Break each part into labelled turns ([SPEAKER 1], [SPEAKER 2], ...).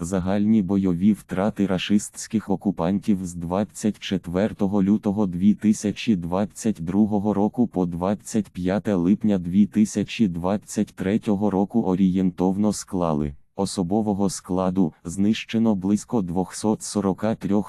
[SPEAKER 1] Загальні бойові втрати рашистських окупантів з 24 лютого 2022 року по 25 липня 2023 року орієнтовно склали. Особового складу знищено близько 243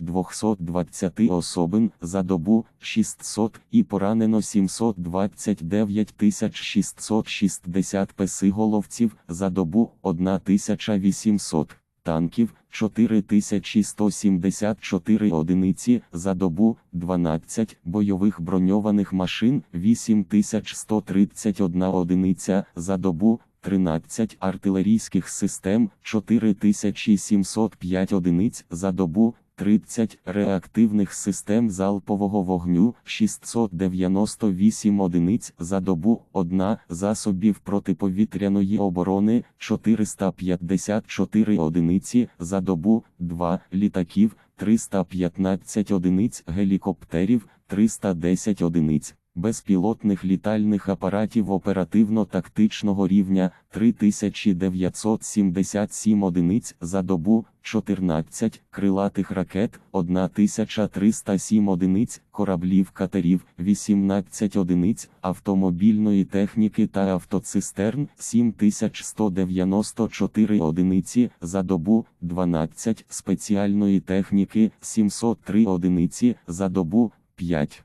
[SPEAKER 1] 220 особин за добу 600 і поранено 729 660 песиголовців за добу 1800 танків 4174 одиниці за добу 12 бойових броньованих машин 8131 одиниця за добу 13 артилерійських систем 4705 одиниць за добу 30 реактивних систем залпового вогню 698 одиниць за добу 1 засобів протиповітряної оборони 454 одиниці за добу 2 літаків 315 одиниць гелікоптерів 310 одиниць безпілотних літальних апаратів оперативно-тактичного рівня 3977 одиниць за добу, 14 крилатих ракет, 1307 одиниць кораблів катерів, 18 одиниць автомобільної техніки та автоцистерн, 7194 одиниці за добу, 12 спеціальної техніки, 703 одиниці за добу, 5.